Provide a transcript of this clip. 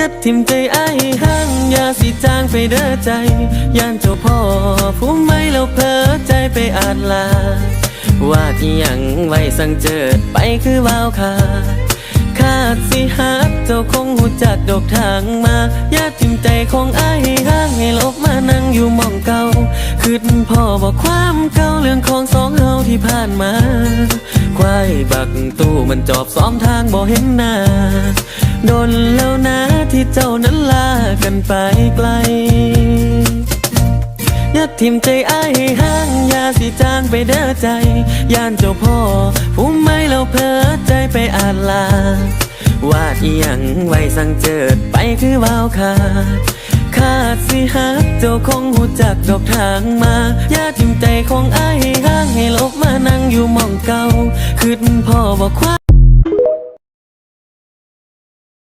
ยัดทิมใจไอ้ห้างอย่าสิจางไปเด้อใจย่านเจ้าพ่อผู้ไม่แล้วเพลอใจไปอาจลา ว่าที่ยังไว้สั่งเจิดไปคือวาวขาคาดสิฮักเจ้าคงหูจักดอกทางมาย่าทิมใจของไอ้ห้างให้ลบมานั่งอยู่มองเก่าคืดพ่อบอกความเก่าเรื่องของสองเฮาที่ผ่านมา ควายบักตู้มันจอบซ้อมทางบ่เห็นหน้า โดนแล้วนะที่เจ้านั้นลากันไปไกลอย่าทิมใจไอ้ายห้างยาสิจางไปเด้อใจ ย่านเจ้าพ่อ ผู้ไม่แล้วเพลอใจไปอาจลาว่าที่ยังไว้สังเจิดไปคือวาวขาดขาดสิฮักเจ้าคงหูจักดอกทางมาย่าทิมใจของไอ้ห้างให้ลบมานั่งอยู่มองเก่าคืดพ่อบอกความ